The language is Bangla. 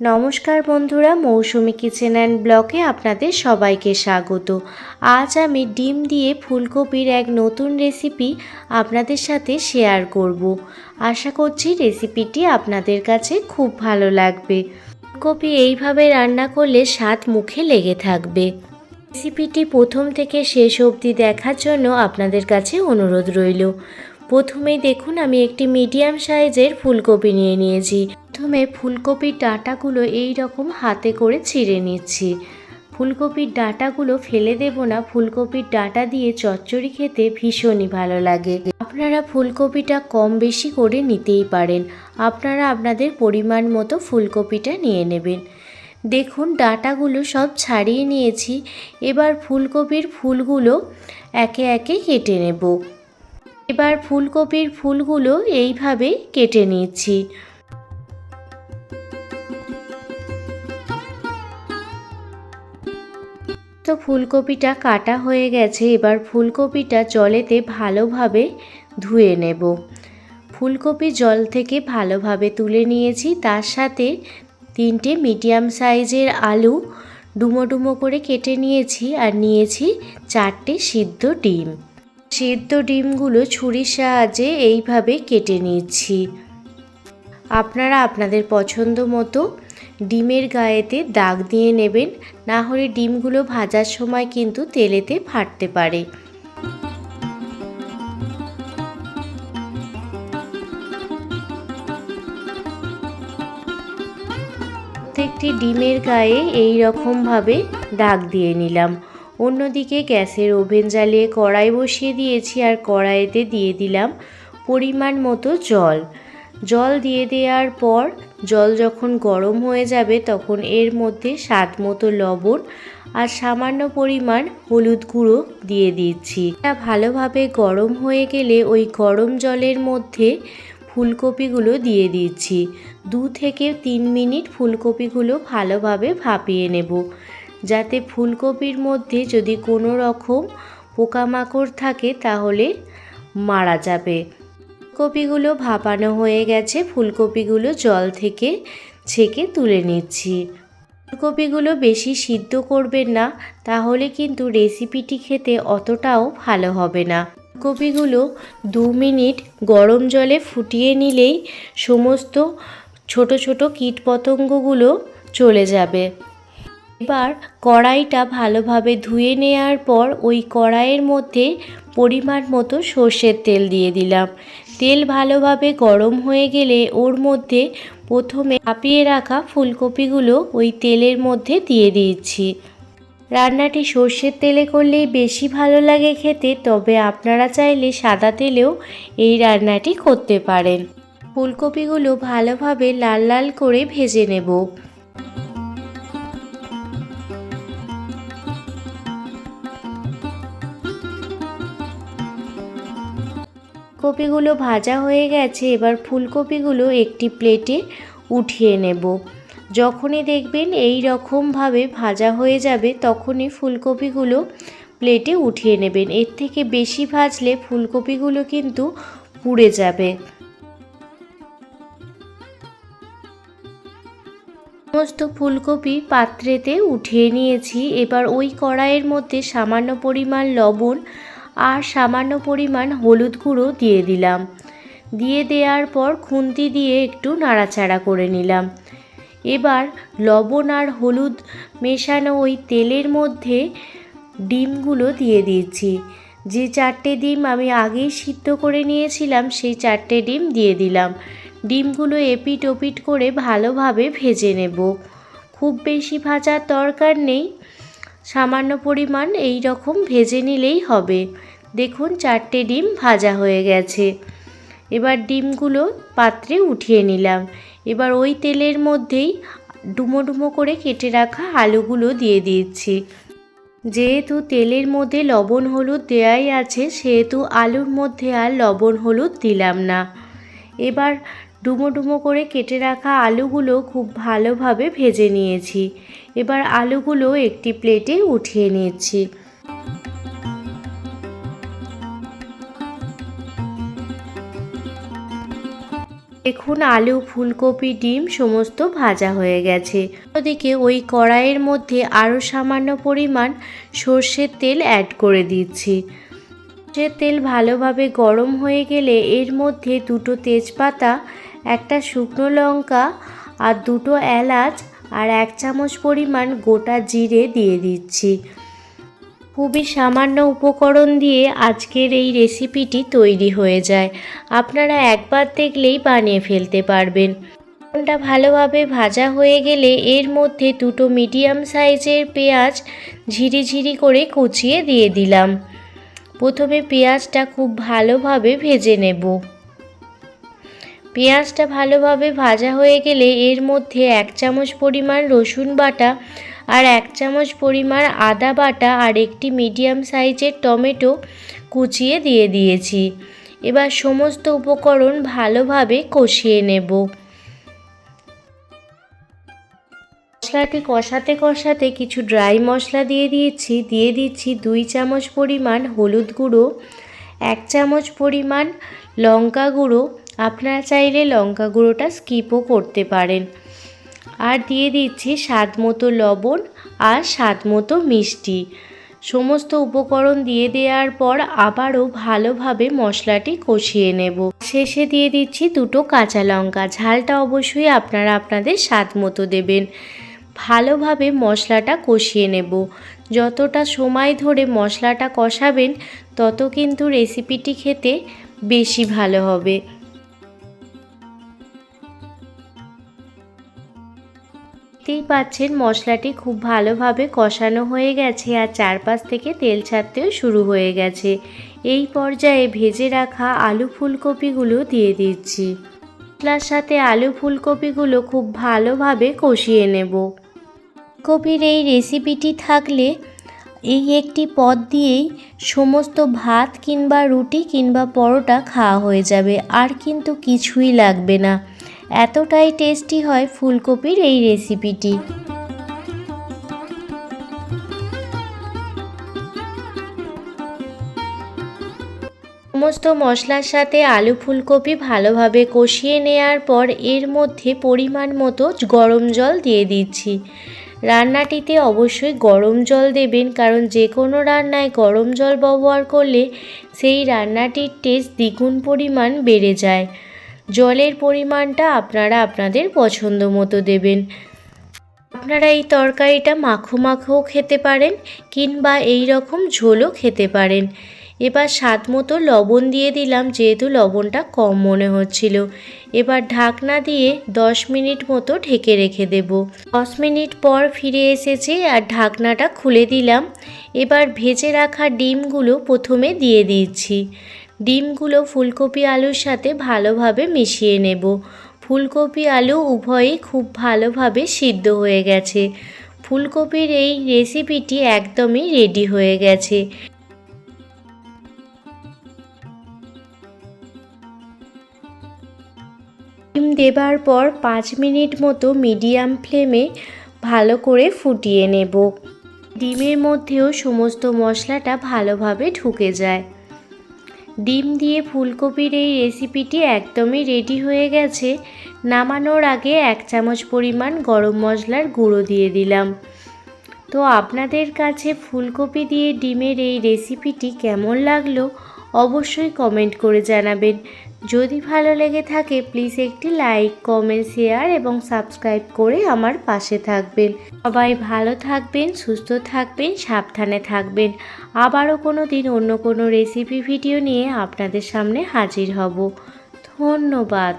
নমস্কার বন্ধুরা, মৌসুমি কিচেন অ্যান্ড ব্লকে আপনাদের সবাইকে স্বাগত। আজ আমি ডিম দিয়ে ফুলকপির এক নতুন রেসিপি আপনাদের সাথে শেয়ার করব। আশা করছি রেসিপিটি আপনাদের কাছে খুব ভালো লাগবে। ফুলকপি এইভাবে রান্না করলে স্বাদ মুখে লেগে থাকবে। রেসিপিটি প্রথম থেকে শেষ অবধি দেখার জন্য আপনাদের কাছে অনুরোধ রইল। প্রথমেই দেখুন আমি একটি মিডিয়াম সাইজের ফুলকপি নিয়ে নিয়েছি। প্রথমে ফুলকপির ডাঁটাগুলো এই রকম হাতে করে ছিঁড়ে নিচ্ছি। ফুলকপির ডাঁটাগুলো ফেলে দেব না, ফুলকপির ডাঁটা দিয়ে চচ্চড়ি খেতে ভীষণই ভালো লাগে। আপনারা ফুলকপিটা কম বেশি করে নিতেই পারেন। আপনারা আপনাদের পরিমাণ মতো ফুলকপিটা নিয়ে নেবেন। দেখুন ডাঁটাগুলো সব ছাড়িয়ে নিয়েছি। এবার ফুলকপির ফুলগুলো একে একে কেটে নেব। এবার ফুলকপির ফুলগুলো এইভাবে কেটে নিচ্ছি। তো ফুলকপিটা কাটা হয়ে গেছে, এবার ফুলকপিটা জলেতে ভালোভাবে ধুয়ে নেব। ফুলকপি জল থেকে ভালোভাবে তুলে নিয়েছি, তার সাথে তিনটে মিডিয়াম সাইজের আলু ডুমো ডুমো করে কেটে নিয়েছি, আর নিয়েছি চারটে সিদ্ধ ডিম। সিদ্ধ ডিমগুলো ছুরির সাহায্যে এইভাবে কেটে নিচ্ছি। আপনারা আপনাদের পছন্দ মতো ডিমের গায়েতে দাগ দিয়ে নেবেন, না হলে ডিমগুলো ভাজার সময় কিন্তু তেলেতে ফাটতে পারে। প্রত্যেকটি ডিমের গায়ে এই রকমভাবে দাগ দিয়ে নিলাম। অন্যদিকে গ্যাসের ওভেন জ্বালিয়ে কড়াই বসিয়ে দিয়েছি আর কড়াইতে দিয়ে দিলাম পরিমাণ মতো জল। জল দিয়ে দেওয়ার পর জল যখন গরম হয়ে যাবে তখন এর মধ্যে স্বাদ মতো লবণ আর সামান্য পরিমাণ হলুদ গুঁড়ো দিয়ে দিচ্ছি। এটা ভালোভাবে গরম হয়ে গেলে ওই গরম জলের মধ্যে ফুলকপিগুলো দিয়ে দিচ্ছি। দু থেকে তিন মিনিট ফুলকপিগুলো ভালোভাবে ভাপিয়ে নেব। যাতে ফুলকপির মধ্যে যদি কোনো রকম পোকামাকড় থাকে, তাহলে মারা যাবে। কপিগুলো ভাপানো হয়ে গেছে। ফুলকপিগুলো জল থেকে ছেঁকে তুলে নিচ্ছি। ফুলকপিগুলো বেশি সিদ্ধ করবেন না, তাহলে কিন্তু রেসিপিটি খেতে অতটাও ভালো হবে না। ফুলকপিগুলো দু মিনিট গরম জলে ফুটিয়ে নিলেই সমস্ত ছোট ছোট কীটপতঙ্গগুলো চলে যাবে। এবার কড়াইটা ভালোভাবে ধুয়ে নেওয়ার পর ওই কড়াইয়ের মধ্যে পরিমাণ মতো সর্ষের তেল দিয়ে দিলাম। তেল ভালোভাবে গরম হয়ে গেলে ওর মধ্যে প্রথমে কাঁপিয়ে রাখা ফুলকপিগুলো ওই তেলের মধ্যে দিয়ে দিয়েছি। রান্নাটি সর্ষের তেলে করলেই বেশি ভালো লাগে খেতে, তবে আপনারা চাইলে সাদা তেলেও এই রান্নাটি করতে পারেন। ফুলকপিগুলো ভালোভাবে লাল লাল করে ভেজে নেব। কপিগুলো ভাজা হয়ে গেছে, এবার ফুলকপিগুলো একটি প্লেটে উঠিয়ে নেব। যখনই দেখবেন এই রকমভাবে ভাজা হয়ে যাবে, তখনই ফুলকপিগুলো প্লেটে উঠিয়ে নেবেন। এর থেকে বেশি ভাজলে ফুলকপিগুলো কিন্তু পুড়ে যাবে। সমস্ত ফুলকপি পাত্রেতে উঠিয়ে নিয়েছি। এবার ওই কড়াইয়ের মধ্যে সামান্য পরিমাণ লবণ আর সামান্য পরিমাণ হলুদ গুঁড়ো দিয়ে দিলাম। দিয়ে দেওয়ার পর খুন্তি দিয়ে একটু নাড়াচাড়া করে নিলাম। এবার লবণ আর হলুদ মেশানো ওই তেলের মধ্যে ডিমগুলো দিয়ে দিয়েছি যে চারটে ডিম আমি আগেই সিদ্ধ করে নিয়েছিলাম, সেই চারটে ডিম দিয়ে দিলাম। ডিমগুলো এপিট ওপিট করে ভালোভাবে ভেজে নেব। খুব বেশি ভাজার দরকার নেই। সামান্য পরিমাণ এই রকম ভেজে নিলেই হবে। দেখুন, চারটে ডিম ভাজা হয়ে গেছে। এবার ডিমগুলো পাত্রে উঠিয়ে নিলাম। এবার ওই তেলের মধ্যেই ডুমো ডুমো করে কেটে রাখা আলুগুলো দিয়ে দিচ্ছি। যেহেতু তেলের মধ্যে লবণ, হলুদ দেয়াই আছে, সেহেতু আলুর মধ্যে আর লবণ, হলুদ দিলাম না। এবার ডুমো ডুমো করে কেটে রাখা আলুগুলো খুব ভালোভাবে ভেজে নিয়েছি। এবার আলুগুলো একটি প্লেটে উঠিয়ে নিচ্ছি। দেখুন আলু, ফুলকপি, ডিম সমস্ত ভাজা হয়ে গেছে। ওদিকে ওই কড়াইয়ের মধ্যে আরও সামান্য পরিমাণ সর্ষের তেল অ্যাড করে দিচ্ছি। সর্ষের তেল ভালোভাবে গরম হয়ে গেলে এর মধ্যে দুটো তেজপাতা, একটা শুকনো লঙ্কা আর দুটো এলাচ আর এক চামচ পরিমাণ গোটা জিরে দিয়ে দিচ্ছি। খুবই সামান্য উপকরণ দিয়ে আজকের এই রেসিপিটি তৈরি হয়ে যায়। আপনারা একবার দেখলেই বানিয়ে ফেলতে পারবেন। ফোড়নটা ভালোভাবে ভাজা হয়ে গেলে এর মধ্যে দুটো মিডিয়াম সাইজের পেঁয়াজ ঝিরিঝিরি করে কুচিয়ে দিয়ে দিলাম। প্রথমে পেঁয়াজটা খুব ভালোভাবে ভেজে নেব। পেঁয়াজটা ভালোভাবে ভাজা হয়ে গেলে এর মধ্যে এক চামচ পরিমাণ রসুন বাটা আর এক চামচ পরিমাণ আদা বাটা আর একটি মিডিয়াম সাইজের টমেটো কুচিয়ে দিয়ে দিয়েছি। এবার সমস্ত উপকরণ ভালোভাবে কষিয়ে নেব। মশলাটি কষাতে কষাতে কিছু ড্রাই মশলা দিয়ে দিয়েছি। দিয়ে দিচ্ছি দুই চামচ পরিমাণ হলুদ গুঁড়ো, এক চামচ পরিমাণ লঙ্কা গুঁড়ো আপনারা চাইলে লঙ্কা গুঁড়োটা স্কিপও করতে পারেন। আর দিয়ে দিচ্ছি স্বাদ মতো লবণ আর স্বাদ মতো মিষ্টি। সমস্ত উপকরণ দিয়ে দেওয়ার পর আবারও ভালোভাবে মশলাটি কষিয়ে নেব। শেষে দিয়ে দিচ্ছি দুটো কাঁচা লঙ্কা। ঝালটা অবশ্যই আপনারা আপনাদের স্বাদ মতো দেবেন। ভালোভাবে মশলাটা কষিয়ে নেব। যতটা সময় ধরে মশলাটা কষাবেন, তত কিন্তু রেসিপিটি খেতে বেশি ভালো হবে। দেখতেই পাচ্ছেন মশলাটি খুব ভালোভাবে কষানো হয়ে গেছে আর চারপাশ থেকে তেল ছাড়তেও শুরু হয়ে গেছে। এই পর্যায়ে ভেজে রাখা আলু ফুলকপিগুলো দিয়ে দিচ্ছি। মশলার সাথে আলু ফুলকপিগুলো খুব ভালোভাবে কষিয়ে নেব। কপির এই রেসিপিটি থাকলে এই একটি পদ দিয়েই সমস্ত ভাত কিংবা রুটি কিংবা পরোটা খাওয়া হয়ে যাবে, আর কিন্তু কিছুই লাগবে না। এতটাই টেস্টি হয় ফুলকপির এই রেসিপিটি সমস্ত মশলার সাথে আলু ফুলকপি ভালোভাবে কষিয়ে নেওয়ার পর এর মধ্যে পরিমাণ মতো গরম জল দিয়ে দিচ্ছি। রান্নাটিতে অবশ্যই গরম জল দেবেন, কারণ যে কোনো রান্নায় গরম জল ব্যবহার করলে সেই রান্নাটির টেস্ট দ্বিগুণ পরিমাণ বেড়ে যায়। জলের পরিমাণটা আপনারা আপনাদের পছন্দ মতো দেবেন। আপনারা এই তরকারিটা মাখো মাখোও খেতে পারেন কিংবা এই রকম ঝোলও খেতে পারেন। এবার স্বাদ মতো লবণ দিয়ে দিলাম, যেহেতু লবণটা কম মনে হচ্ছিল। এবার ঢাকনা দিয়ে দশ মিনিট মতো ঢেকে রেখে দেব। দশ মিনিট পর ফিরে এসেছে আর ঢাকনাটা খুলে দিলাম। এবার ভেজে রাখা ডিমগুলো প্রথমে দিয়ে দিচ্ছি। ডিমগুলো ফুলকপি আলুর সাথে ভালোভাবে মিশিয়ে নেব। ফুলকপি আলু উভয়ই খুব ভালোভাবে সিদ্ধ হয়ে গেছে। ফুলকপির এই রেসিপিটি একদমই রেডি হয়ে গেছে। ডিম দেবার পর পাঁচ মিনিট মতো মিডিয়াম ফ্লেমে ভালো করে ফুটিয়ে নেব। ডিমের মধ্যেও সমস্ত মশলাটা ভালোভাবে ঢুকে যায়। ডিম দিয়ে ফুলকপির এই রেসিপিটি একদমই রেডি হয়ে গেছে। নামানোর আগে এক চামচ পরিমাণ গরম মশলার গুঁড়ো দিয়ে দিলাম। তো আপনাদের কাছে ফুলকপি দিয়ে ডিমের এই রেসিপিটি কেমন লাগল অবশ্যই কমেন্ট করে জানাবেন। যদি ভালো লেগে থাকে প্লিজ একটি লাইক কমেন্ট শেয়ার এবং সাবস্ক্রাইব করে আমার পাশে থাকবেন। সবাই ভালো থাকবেন, সুস্থ থাকবেন, সাবধানে থাকবেন। আবারও কোনো দিন অন্য কোনো রেসিপি ভিডিও নিয়ে আপনাদের সামনে হাজির হব। ধন্যবাদ।